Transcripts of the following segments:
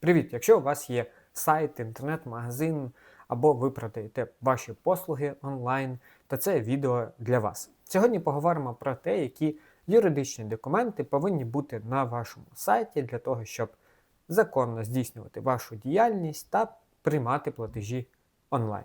Привіт! Якщо у вас є сайт, інтернет-магазин або ви продаєте ваші послуги онлайн, то це відео для вас. Сьогодні поговоримо про те, які юридичні документи повинні бути на вашому сайті для того, щоб законно здійснювати вашу діяльність та приймати платежі онлайн.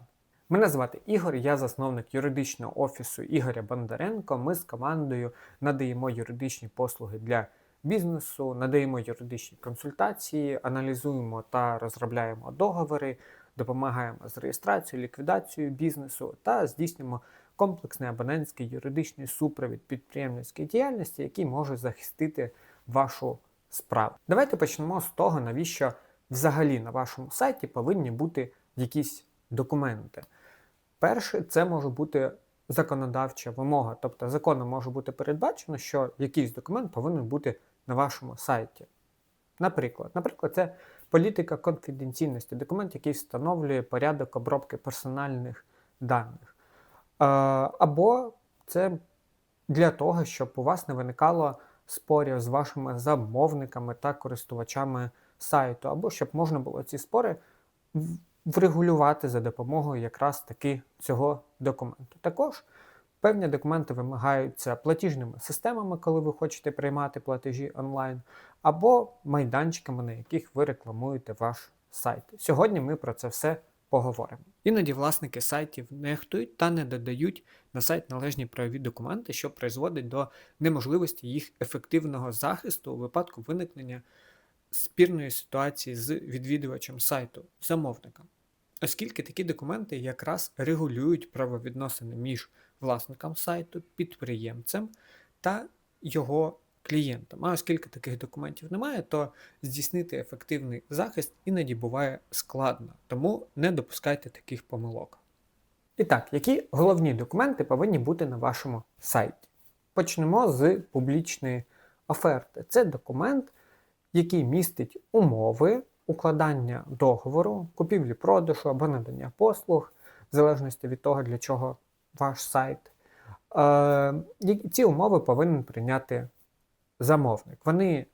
Мене звати Ігор, я засновник юридичного офісу Ігоря Бондаренко. Ми з командою надаємо юридичні послуги для бізнесу, надаємо юридичні консультації, аналізуємо та розробляємо договори, допомагаємо з реєстрацією, ліквідацією бізнесу та здійснюємо комплексний абонентський юридичний супровід підприємницької діяльності, який може захистити вашу справу. Давайте почнемо з того, навіщо взагалі на вашому сайті повинні бути якісь документи. Перше, це може бути законодавча вимога, тобто законом може бути передбачено, що якийсь документ повинен бути на вашому сайті. Наприклад, наприклад, це політика конфіденційності, документ, який встановлює порядок обробки персональних даних. Е, Або це для того, щоб у вас не виникало спорів з вашими замовниками та користувачами сайту, або щоб можна було ці спори врегулювати за допомогою якраз таки цього документу. Також певні документи вимагаються платіжними системами, коли ви хочете приймати платежі онлайн, або майданчиками, на яких ви рекламуєте ваш сайт. Сьогодні ми про це все поговоримо. Іноді власники сайтів нехтують та не додають на сайт належні правові документи, що призводить до неможливості їх ефективного захисту у випадку виникнення спірної ситуації з відвідувачем сайту, замовником. Оскільки такі документи якраз регулюють правовідносини між власником сайту, підприємцем та його клієнтом. А оскільки таких документів немає, то здійснити ефективний захист іноді буває складно, тому не допускайте таких помилок. І так, які головні документи повинні бути на вашому сайті? Почнемо з публічної оферти. Це документ, який містить умови укладання договору, купівлі-продажу або надання послуг, в залежності від того, для чого ваш сайт. Е, ці умови повинен прийняти замовник. Вони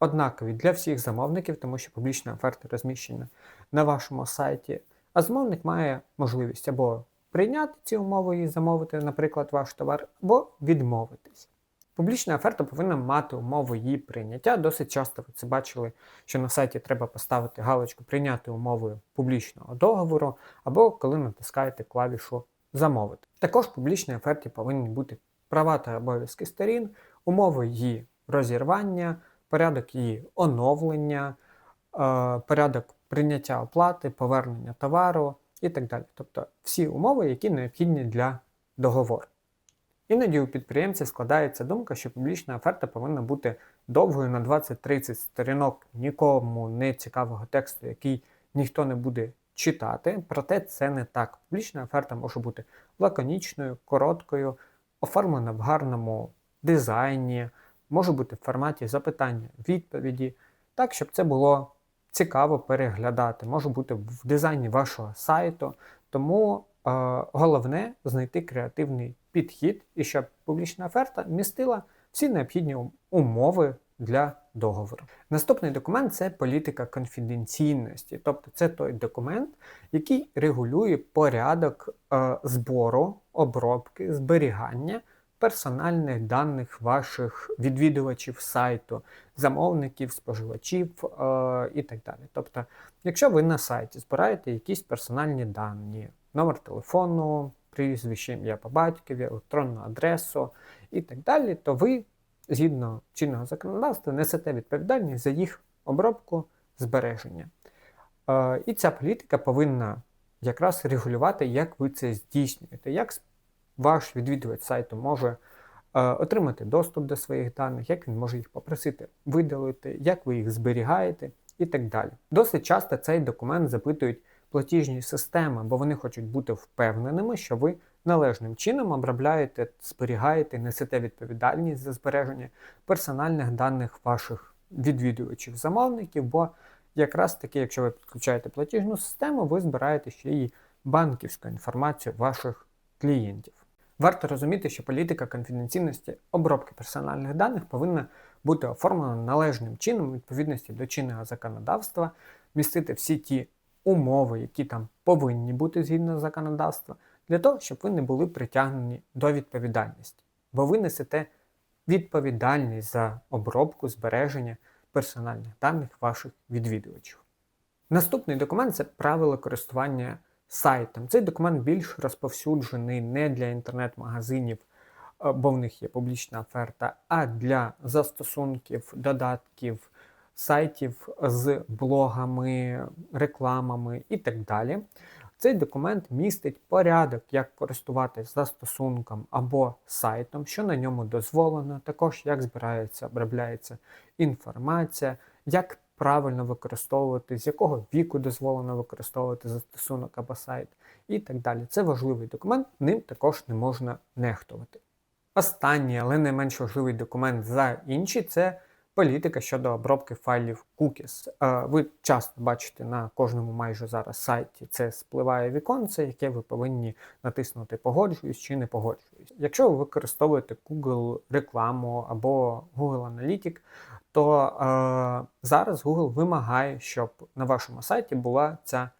однакові для всіх замовників, тому що публічна оферта розміщена на вашому сайті, а замовник має можливість або прийняти ці умови і замовити, наприклад, ваш товар, або відмовитись. Публічна оферта повинна мати умови її прийняття. Досить часто ви це бачили, що на сайті треба поставити галочку Прийняти умови публічного договору, або коли натискаєте клавішу Замовити. Також в публічній оферті повинні бути права та обов'язки сторін, умови її розірвання, порядок її оновлення, е, порядок прийняття оплати, повернення товару і так далі. Тобто всі умови, які необхідні для договору. Іноді у підприємців складається думка, що публічна оферта повинна бути довгою на 20-30 сторінок нікому не цікавого тексту, який ніхто не буде читати. Проте це не так. Публічна оферта може бути лаконічною, короткою, оформлена в гарному дизайні, може бути в форматі запитання-відповіді, так, щоб це було цікаво переглядати, може бути в дизайні вашого сайту. Тому е, головне знайти креативний підхід і щоб публічна оферта містила всі необхідні умови для договору. Наступний документ це політика конфіденційності, тобто це той документ, який регулює порядок е, збору, обробки, зберігання персональних даних ваших відвідувачів сайту, замовників, споживачів е, і так далі. Тобто, якщо ви на сайті збираєте якісь персональні дані, номер телефону, прізвище, ім'я по батькові, електронну адресу і так далі, то ви, згідно чинного законодавства, несете відповідальність за їх обробку, збереження. Е, і ця політика повинна якраз регулювати, як ви це здійснюєте, як ваш відвідувач сайту може е, отримати доступ до своїх даних, як він може їх попросити видалити, як ви їх зберігаєте і так далі. Досить часто цей документ запитують платіжні системи, бо вони хочуть бути впевненими, що ви належним чином обробляєте, зберігаєте, несете відповідальність за збереження персональних даних ваших відвідувачів замовників, бо якраз таки, якщо ви підключаєте платіжну систему, ви збираєте ще й банківську інформацію ваших клієнтів. Варто розуміти, що політика конфіденційності обробки персональних даних повинна бути оформлено належним чином у відповідності до чинного законодавства, містити всі ті умови, які там повинні бути згідно законодавства, для того, щоб ви не були притягнені до відповідальності. Бо ви несете відповідальність за обробку збереження персональних даних ваших відвідувачів. Наступний документ це правила користування сайтом. Цей документ більш розповсюджений не для інтернет-магазинів, е, бо в них є публічна оферта, а для застосунків, додатків, сайтів з блогами, рекламами і так далі. Цей документ містить порядок, як користуватися застосунком або сайтом, що на ньому дозволено, також як збирається, обробляється інформація, як правильно використовувати, з якого віку дозволено використовувати застосунок або сайт і так далі. Це важливий документ, ним також не можна нехтувати. Останній, але не менш важливий документ за інші це політика щодо обробки файлів cookies. Ви часто бачите на кожному майже зараз сайті це спливає віконце, яке ви повинні натиснути Погоджуюсь чи не погоджуюсь. Якщо ви використовуєте Google рекламу або Google Analytics, то е, зараз Google вимагає, щоб на вашому сайті була ця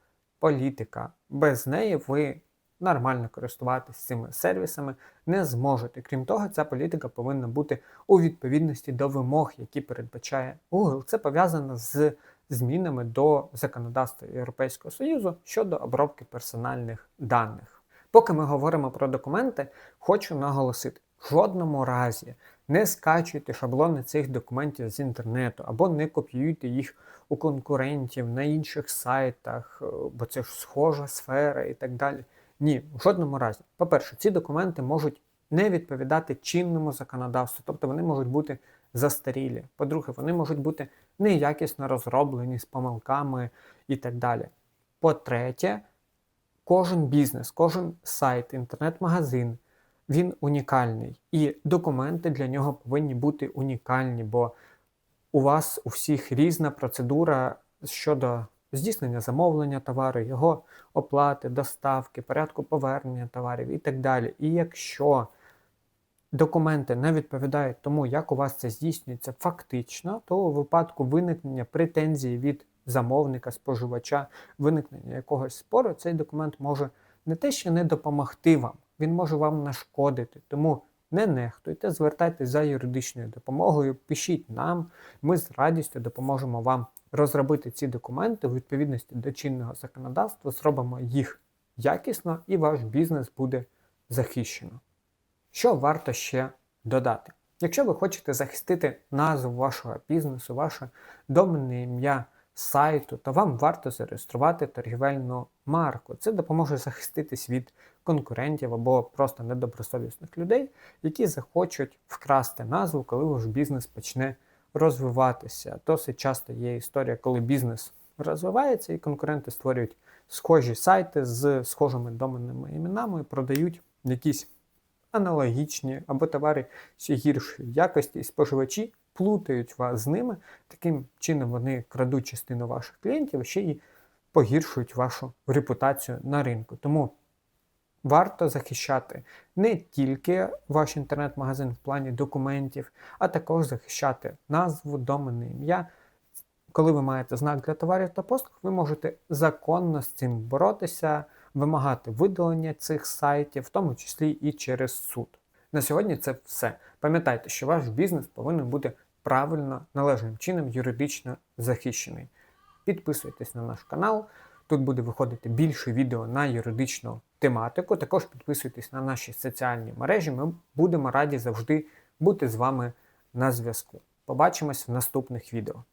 політика. Без неї ви нормально користуватися цими сервісами не зможете. Крім того, ця політика повинна бути у відповідності до вимог, які передбачає Google. Це пов'язано з змінами до законодавства Європейського Союзу щодо обробки персональних даних. Поки ми говоримо про документи, хочу наголосити: в жодному разі не скачуйте шаблони цих документів з інтернету або не копіюйте їх у конкурентів на інших сайтах, бо це ж схожа сфера і так далі. Ні, в жодному разі. По-перше, ці документи можуть не відповідати чинному законодавству, тобто вони можуть бути застарілі. По-друге, вони можуть бути неякісно розроблені з помилками і так далі. По-третє, кожен бізнес, кожен сайт, інтернет-магазин, він унікальний. І документи для нього повинні бути унікальні, бо у вас у всіх різна процедура щодо здійснення замовлення товару, його оплати, доставки, порядку повернення товарів і так далі. І якщо документи не відповідають тому, як у вас це здійснюється фактично, то у випадку виникнення претензії від замовника, споживача, виникнення якогось спору, цей документ може не те, що не допомогти вам, він може вам нашкодити. Тому не нехтуйте, звертайтеся за юридичною допомогою, пишіть нам, ми з радістю допоможемо вам розробити ці документи у відповідності до чинного законодавства, зробимо їх якісно і ваш бізнес буде захищено. Що варто ще додати? Якщо ви хочете захистити назву вашого бізнесу, ваше доменне ім'я сайту, то вам варто зареєструвати торгівельну марку. Це допоможе захиститись від конкурентів або просто недобросовісних людей, які захочуть вкрасти назву, коли ваш бізнес почне розвиватися. Досить часто є історія, коли бізнес розвивається і конкуренти створюють схожі сайти з схожими доменними іменами і продають якісь аналогічні або товари ще гіршої якості, і споживачі плутають вас з ними. Таким чином вони крадуть частину ваших клієнтів ще й погіршують вашу репутацію на ринку. Тому варто захищати не тільки ваш інтернет-магазин в плані документів, а також захищати назву, доменне ім'я. Коли ви маєте знак для товарів та послуг, ви можете законно з цим боротися, вимагати видалення цих сайтів, в тому числі і через суд. На сьогодні це все. Пам'ятайте, що ваш бізнес повинен бути правильно належним чином юридично захищений. Підписуйтесь на наш канал. Тут буде виходити більше відео на юридичну тематику. Також підписуйтесь на наші соціальні мережі. Ми будемо раді завжди бути з вами на зв'язку. Побачимось в наступних відео.